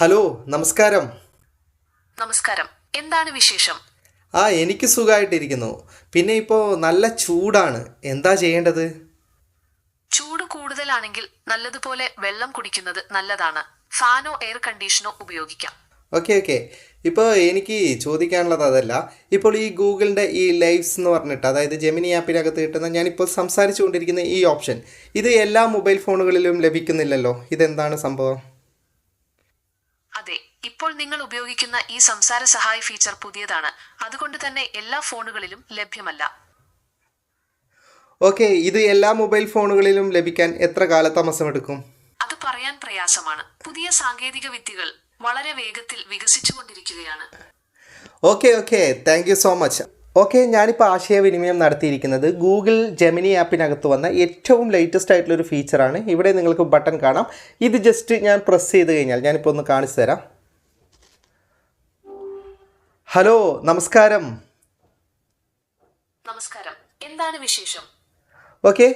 Hello നമസ്കാരം. നമസ്കാരം. എന്താണ് വിശേഷം? ആ എനിക്ക് സുഖമായിട്ടിരിക്കുന്നു പിന്നെ ഇപ്പോ നല്ല ചൂടാണ്. എന്താ ചെയ്യേണ്ടത്? ചൂട് കൂടുതലാണെങ്കിൽ നല്ലതുപോലെ വെള്ളം കുടിക്കുന്നത് നല്ലതാണ്. ഫാനോ എയർ കണ്ടീഷനോ ഉപയോഗിക്കാം. Okay okay. ഇപ്പോൾ എനിക്ക് ചോദിക്കാനുള്ളത് അതല്ല. ഇപ്പോൾ ഈ ഗൂഗിളിന്റെ ഈ ലൈവ്സ് എന്ന് പറഞ്ഞിട്ട് അതായത് ജെമിനി ആപ്പിനകത്ത് കിട്ടുന്ന ഞാനിപ്പോൾ സംസാരിച്ചുകൊണ്ടിരിക്കുന്ന ഈ ഓപ്ഷൻ ഇത് എല്ലാ മൊബൈൽ ഫോണുകളിലും ലഭിക്കുന്നില്ലല്ലോ. ഇതെന്താണ് സംഭവം? അതെ ഇപ്പോൾ നിങ്ങൾ ഉപയോഗിക്കുന്ന ഈ സംസാര സഹായ ഫീച്ചർ പുതിയതാണ്. അതുകൊണ്ട് തന്നെ എല്ലാ ഫോണുകളിലും ലഭ്യമല്ല. ഓക്കെ ഇത് എല്ലാ മൊബൈൽ ഫോണുകളിലും ലഭിക്കാൻ എത്ര കാലതാമസമെടുക്കും? അത് പറയാൻ പ്രയാസമാണ്. പുതിയ സാങ്കേതിക വിദ്യകൾ വളരെ വേഗത്തിൽ വികസിച്ചുകൊണ്ടിരിക്കുകയാണ്. Okay okay. Thank so much. Okay ഞാനിപ്പോൾ ആശയവിനിമയം നടത്തിയിരിക്കുന്നത് ഗൂഗിൾ ജെമിനി ആപ്പിനകത്ത് വന്ന ഏറ്റവും ലേറ്റസ്റ്റ് ആയിട്ടുള്ളൊരു ഫീച്ചറാണ് ഇവിടെ നിങ്ങൾക്ക് ബട്ടൺ കാണാം. ഇത് ജസ്റ്റ് ഞാൻ പ്രസ് ചെയ്ത് കഴിഞ്ഞാൽ ഞാനിപ്പോൾ ഒന്ന് കാണിച്ചു തരാം. ഹലോ നമസ്കാരം. നമസ്കാരം. എന്താണ് വിശേഷം? ഓക്കെ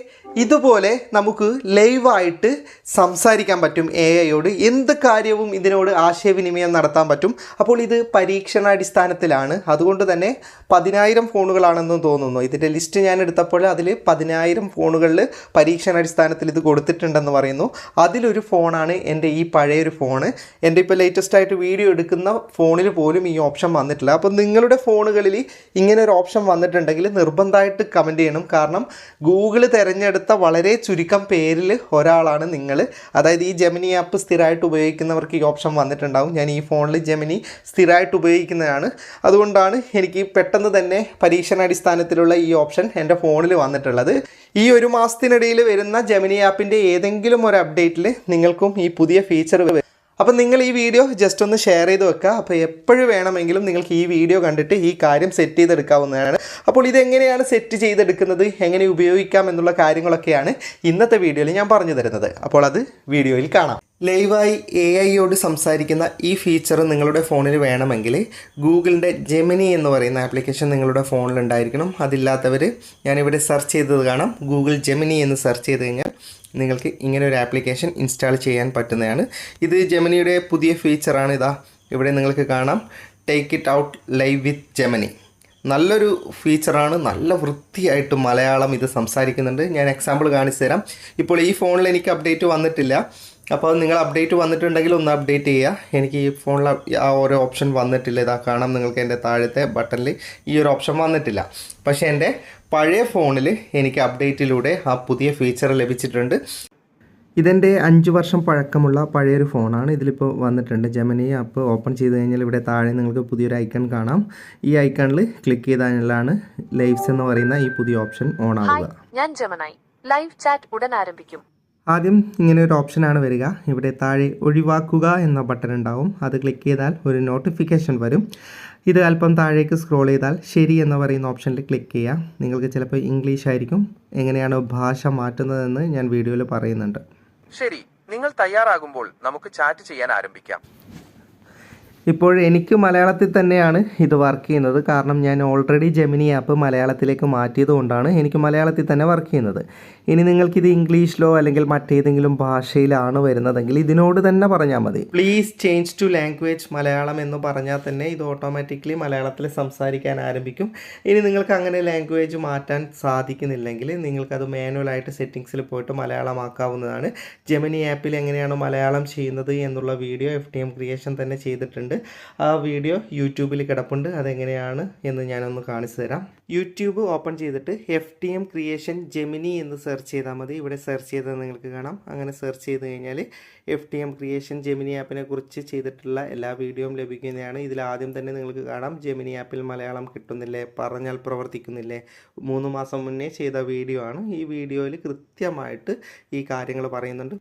ഇതുപോലെ നമുക്ക് ലൈവായിട്ട് സംസാരിക്കാൻ പറ്റും എ ഐയോട് എന്ത് കാര്യവും ഇതിനോട് ആശയവിനിമയം നടത്താൻ പറ്റും. അപ്പോൾ ഇത് പരീക്ഷണാടിസ്ഥാനത്തിലാണ്. അതുകൊണ്ട് തന്നെ പതിനായിരം ഫോണുകളാണെന്ന് തോന്നുന്നു. ഇതിന്റെ ലിസ്റ്റ് ഞാൻ എടുത്തപ്പോൾ അതിൽ പതിനായിരം ഫോണുകളിൽ പരീക്ഷണാടിസ്ഥാനത്തിൽ ഇത് കൊടുത്തിട്ടുണ്ടെന്ന് പറയുന്നു. അതിലൊരു ഫോണാണ് എന്റെ ഈ പഴയൊരു ഫോണ്. എന്റെ ഇപ്പോൾ ലേറ്റസ്റ്റ് ആയിട്ട് വീഡിയോ എടുക്കുന്ന ഫോണിൽ പോലും ഈ ഓപ്ഷൻ വന്നിട്ടില്ല. അപ്പോൾ നിങ്ങളുടെ ഫോണുകളിൽ ഇങ്ങനെ ഒരു ഓപ്ഷൻ വന്നിട്ടുണ്ടെങ്കിൽ നിർബന്ധമായിട്ട് കമന്റ് ചെയ്യണം. കാരണം ഗൂഗിൾ തിരഞ്ഞെടുത്ത വളരെ ചുരുക്കം പേരിൽ ഒരാളാണ് നിങ്ങൾ അതായത് ഈ ജെമിനി ആപ്പ് സ്ഥിരമായിട്ട് ഉപയോഗിക്കുന്നവർക്ക് ഈ ഓപ്ഷൻ വന്നിട്ടുണ്ടാവും. ഞാൻ ഈ ഫോണിൽ ജെമിനി സ്ഥിരമായിട്ട് ഉപയോഗിക്കുന്നതാണ്. അതുകൊണ്ടാണ് എനിക്ക് പെട്ടെന്ന് തന്നെ പരീക്ഷണാടിസ്ഥാനത്തിലുള്ള ഈ ഓപ്ഷൻ എന്റെ ഫോണിൽ വന്നിട്ടുള്ളത്. ഈ ഒരു മാസത്തിനിടയിൽ വരുന്ന ജെമിനി ആപ്പിന്റെ ഏതെങ്കിലും ഒരു അപ്ഡേറ്റിൽ നിങ്ങൾക്കും ഈ പുതിയ ഫീച്ചർ അപ്പം നിങ്ങൾ ഈ വീഡിയോ ജസ്റ്റ് ഒന്ന് ഷെയർ ചെയ്ത് വെക്കുക. അപ്പോൾ എപ്പോഴും വേണമെങ്കിലും നിങ്ങൾക്ക് ഈ വീഡിയോ കണ്ടിട്ട് ഈ കാര്യം സെറ്റ് ചെയ്തെടുക്കാവുന്നതാണ്. അപ്പോൾ ഇതെങ്ങനെയാണ് സെറ്റ് ചെയ്തെടുക്കുന്നത്? എങ്ങനെ ഉപയോഗിക്കാം എന്നുള്ള കാര്യങ്ങളൊക്കെയാണ് ഇന്നത്തെ വീഡിയോയിൽ ഞാൻ പറഞ്ഞു തരുന്നത്. അപ്പോൾ അത് വീഡിയോയിൽ കാണാം. ലൈവായി എ ഐയോട് സംസാരിക്കുന്ന ഈ ഫീച്ചർ നിങ്ങളുടെ ഫോണിൽ വേണമെങ്കിൽ ഗൂഗിളിന്റെ ജെമിനി എന്ന് പറയുന്ന ആപ്ലിക്കേഷൻ നിങ്ങളുടെ ഫോണിൽ ഉണ്ടായിരിക്കണം. അതില്ലാത്തവർ ഞാനിവിടെ സെർച്ച് ചെയ്തത് കാണാം. ഗൂഗിൾ ജെമിനി എന്ന് സെർച്ച് ചെയ്ത് കഴിഞ്ഞാൽ നിങ്ങൾക്ക് ഇങ്ങനെ ഒരു ആപ്ലിക്കേഷൻ ഇൻസ്റ്റാൾ ചെയ്യാൻ പറ്റുന്നതാണ്. ഇത് ജെമിനിയുടെ പുതിയ ഫീച്ചറാണ് ഇതാ ഇവിടെ നിങ്ങൾക്ക് കാണാം. Take it out live with Gemini നല്ലൊരു ഫീച്ചറാണ് നല്ല വൃത്തിയായിട്ട് മലയാളം ഇത് സംസാരിക്കുന്നുണ്ട്. ഞാൻ എക്സാമ്പിൾ കാണിച്ചു തരാം ഇപ്പോൾ ഈ ഫോണിൽ എനിക്ക് അപ്ഡേറ്റ് വന്നിട്ടില്ല. അപ്പോൾ നിങ്ങൾ അപ്ഡേറ്റ് വന്നിട്ടുണ്ടെങ്കിൽ ഒന്ന് അപ്ഡേറ്റ് ചെയ്യുക എനിക്ക് ഈ ഫോണിൽ ആ ഒരു ഓപ്ഷൻ വന്നിട്ടില്ല. ഇതാ കാണാം നിങ്ങൾക്ക് എന്റെ താഴത്തെ ബട്ടണിൽ ഈ ഒരു ഓപ്ഷൻ വന്നിട്ടില്ല. പക്ഷേ എന്റെ പഴയ ഫോണിൽ എനിക്ക് അപ്ഡേറ്റിലൂടെ ആ പുതിയ ഫീച്ചർ ലഭിച്ചിട്ടുണ്ട്. ഇതെന്റെ അഞ്ച് വർഷം പഴക്കമുള്ള പഴയൊരു ഫോണാണ് ഇതിലിപ്പോൾ വന്നിട്ടുണ്ട്. ജമനി ആപ്പ് ഓപ്പൺ ചെയ്ത് കഴിഞ്ഞാൽ ഇവിടെ താഴെ നിങ്ങൾക്ക് പുതിയൊരു ഐക്കൺ കാണാം. ഈ ഐക്കണിൽ ക്ലിക്ക് ചെയ്താലാണ് ലൈവ്സ് എന്ന് പറയുന്ന ഈ പുതിയ ഓപ്ഷൻ ഓൺ ആവുക. ഞാൻ ജമനായി ലൈവ് ചാറ്റ് ഉടൻ ആരംഭിക്കും. ആദ്യം ഇങ്ങനെ ഒരു ഓപ്ഷനാണ് വരിക. ഇവിടെ താഴെ ഒഴിവാക്കുക എന്ന ബട്ടൺ ഉണ്ടാവും. അത് ക്ലിക്ക് ചെയ്താൽ ഒരു നോട്ടിഫിക്കേഷൻ വരും. ഇത് അല്പം താഴേക്ക് സ്ക്രോൾ ചെയ്താൽ ശരി എന്ന് പറയുന്ന ഓപ്ഷനിൽ ക്ലിക്ക് ചെയ്യുക. നിങ്ങൾക്ക് ചിലപ്പോൾ ഇംഗ്ലീഷ് ആയിരിക്കും. എങ്ങനെയാണ് ഭാഷ മാറ്റുന്നതെന്ന് ഞാൻ വീഡിയോയിൽ പറയുന്നുണ്ട്. ശരി. നിങ്ങൾ തയ്യാറാകുമ്പോൾ നമുക്ക് ചാറ്റ് ചെയ്യാൻ ആരംഭിക്കാം. ഇപ്പോൾ എനിക്ക് മലയാളത്തിൽ തന്നെയാണ് ഇത് വർക്ക് ചെയ്യുന്നത്. കാരണം ഞാൻ ഓൾറെഡി ജെമിനി ആപ്പ് മലയാളത്തിലേക്ക് മാറ്റിയത് കൊണ്ടാണ് എനിക്ക് മലയാളത്തിൽ തന്നെ വർക്ക് ചെയ്യുന്നത്. ഇനി നിങ്ങൾക്കിത് ഇംഗ്ലീഷിലോ അല്ലെങ്കിൽ മറ്റേതെങ്കിലും ഭാഷയിലാണ് വരുന്നതെങ്കിൽ ഇതിനോട് തന്നെ പറഞ്ഞാൽ മതി. Please change to language Malayalam എന്ന് പറഞ്ഞാൽ തന്നെ ഇത് ഓട്ടോമാറ്റിക്കലി മലയാളത്തിൽ സംസാരിക്കാൻ ആരംഭിക്കും. ഇനി നിങ്ങൾക്ക് അങ്ങനെ ലാംഗ്വേജ് മാറ്റാൻ സാധിക്കുന്നില്ലെങ്കിൽ നിങ്ങൾക്കത് മാനുവലായിട്ട് സെറ്റിങ്സിൽ പോയിട്ട് മലയാളമാക്കാവുന്നതാണ് ജെമിനി ആപ്പിൽ എങ്ങനെയാണ് മലയാളം ചെയ്യുന്നത് എന്നുള്ള video F T M creation തന്നെ ചെയ്തിട്ടുണ്ട്. ആ വീഡിയോ യൂട്യൂബിൽ കിടപ്പുണ്ട്. അതെങ്ങനെയാണ് എന്ന് ഞാനൊന്ന് കാണിച്ചു തരാം. യൂട്യൂബ് ഓപ്പൺ ചെയ്തിട്ട് F T M creation Gemini എന്ന് സെർച്ച് ചെയ്താൽ മതി. ഇവിടെ സെർച്ച് ചെയ്താൽ നിങ്ങൾക്ക് കാണാം. അങ്ങനെ സെർച്ച് ചെയ്ത് കഴിഞ്ഞാൽ F T M creation Gemini ആപ്പിനെ കുറിച്ച് ചെയ്തിട്ടുള്ള എല്ലാ വീഡിയോയും ലഭിക്കുന്നതാണ്. ഇതിൽ ആദ്യം തന്നെ നിങ്ങൾക്ക് കാണാം. ജെമിനി ആപ്പിൽ മലയാളം കിട്ടുന്നില്ലേ? പറഞ്ഞാൽ പ്രവർത്തിക്കുന്നില്ലേ? മൂന്ന് മാസം മുന്നേ ചെയ്ത വീഡിയോ ആണ്. ഈ വീഡിയോയിൽ കൃത്യമായിട്ട് ഈ കാര്യങ്ങൾ പറയുന്നുണ്ട്.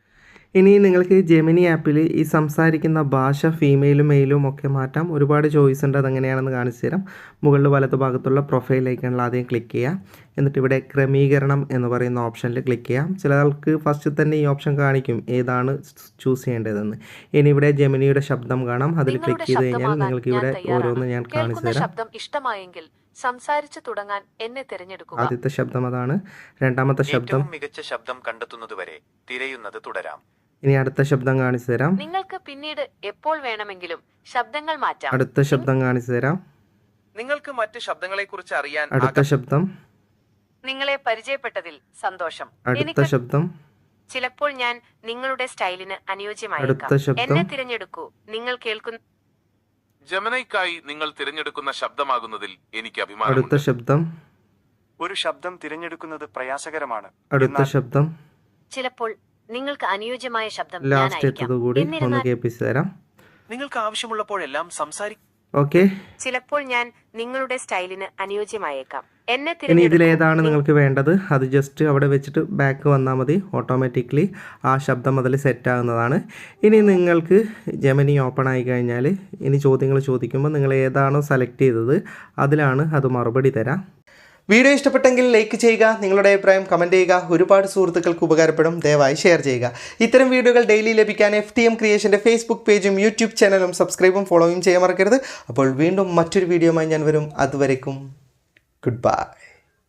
ഇനി നിങ്ങൾക്ക് ജെമിനി ആപ്പിൽ ഈ സംസാരിക്കുന്ന ഭാഷ ഫീമെയിലും മെയിലും ഒക്കെ മാറ്റാം. ഒരുപാട് ചോയ്സ് ഉണ്ട്. അതെങ്ങനെയാണെന്ന് കാണിച്ചു തരാം. മുകളിൽ വലത്ത് ഭാഗത്തുള്ള പ്രൊഫൈൽ ഐക്കണിൽ ആദ്യം ക്ലിക്ക് ചെയ്യുക എന്നിട്ട് ഇവിടെ ക്രമീകരണം എന്ന് പറയുന്ന ഓപ്ഷനിൽ ക്ലിക്ക് ചെയ്യാം. ചില ആൾക്ക് ഫസ്റ്റ് തന്നെ ഈ ഓപ്ഷൻ കാണിക്കും. ഏതാണ് ചൂസ് ചെയ്യേണ്ടതെന്ന്. ഇനി ഇവിടെ ജെമിനിയുടെ ശബ്ദം കാണാം. അതിൽ ക്ലിക്ക് ചെയ്ത് കഴിഞ്ഞാൽ നിങ്ങൾക്ക് ഇവിടെ ഓരോന്ന് ഞാൻ കാണിച്ചു തരാം. ശബ്ദം ഇഷ്ടമായെങ്കിൽ സംസാരിച്ചു തുടങ്ങാൻ എന്നെ തിരഞ്ഞെടുക്കുക. ആദ്യത്തെ ശബ്ദം അതാണ്. രണ്ടാമത്തെ ശബ്ദം. മികച്ച ശബ്ദം കണ്ടെത്തുന്നതുവരെ തിരയുന്നത് തുടരാം. ഇനി അടുത്ത ശബ്ദം കാണിച്ചു തരാം. നിങ്ങൾക്ക് പിന്നീട് എപ്പോൾ വേണമെങ്കിലും ശബ്ദങ്ങൾ മാറ്റാം. അടുത്ത ശബ്ദം കാണിച്ചു തരാം. നിങ്ങൾക്ക് മറ്റ് ശബ്ദങ്ങളെ കുറിച്ച് അറിയാൻ അടുത്ത ശബ്ദം. നിങ്ങളെ പരിചയപ്പെട്ടതിൽ സന്തോഷം. അടുത്ത ശബ്ദം. ചിലപ്പോൾ ഞാൻ നിങ്ങളുടെ സ്റ്റൈലിന് അനുയോജ്യമായി എന്നെ തിരഞ്ഞെടുക്കൂ. നിങ്ങൾ കേൾക്കുന്ന ജമനയ്ക്കായി നിങ്ങൾ തിരഞ്ഞെടുക്കുന്ന ശബ്ദമാകുന്നതിൽ എനിക്ക് അടുത്ത അഭിമാനമുണ്ട് ശബ്ദം. ഒരു ശബ്ദം തിരഞ്ഞെടുക്കുന്നത് പ്രയാസകരമാണ്. അടുത്ത ശബ്ദം. ചിലപ്പോൾ നിങ്ങൾക്ക് അനുയോജ്യമായ ശബ്ദം ഞാൻ ലാസ്റ്റ് അയക്കാം എത്തത് കൂടി ഒന്ന് കേൾപ്പിച്ചു തരാം. നിങ്ങൾക്ക് ആവശ്യമുള്ളപ്പോഴെല്ലാം സംസാരി ഓക്കെ ചിലപ്പോൾ ഞാൻ നിങ്ങളുടെ സ്റ്റൈലിന് അനുയോജ്യമായേക്കാം. എന്നെ ഇനി ഇതിലേതാണ് നിങ്ങൾക്ക് വേണ്ടത്? അത് ജസ്റ്റ് അവിടെ വെച്ചിട്ട് ബാക്ക് വന്നാൽ മതി. ഓട്ടോമാറ്റിക്കലി ആ ശബ്ദം അതിൽ സെറ്റ് ആകുന്നതാണ്. ഇനി നിങ്ങൾക്ക് ജെമിനി ഓപ്പൺ ആയി കഴിഞ്ഞാൽ ഇനി ചോദ്യങ്ങൾ ചോദിക്കുമ്പോൾ നിങ്ങൾ ഏതാണോ സെലക്ട് ചെയ്തത് അതിലാണ് അത് മറുപടി തരാം. വീഡിയോ ഇഷ്ടപ്പെട്ടെങ്കിൽ ലൈക്ക് ചെയ്യുക നിങ്ങളുടെ അഭിപ്രായം കമന്റ് ചെയ്യുക ഒരുപാട് സുഹൃത്തുക്കൾക്ക് ഉപകാരപ്പെടും. ദയവായി ഷെയർ ചെയ്യുക. ഇത്തരം വീഡിയോകൾ ഡെയിലി ലഭിക്കാൻ എഫ് ടി എം ക്രിയേഷന്റെ ഫേസ്ബുക്ക് പേജും യൂട്യൂബ് ചാനലും സബ്സ്ക്രൈബും ഫോളോയും ചെയ്യാൻ മറക്കരുത്. അപ്പോൾ വീണ്ടും മറ്റൊരു വീഡിയോയുമായി ഞാൻ വരും. അതുവരേക്കും ഗുഡ് ബൈ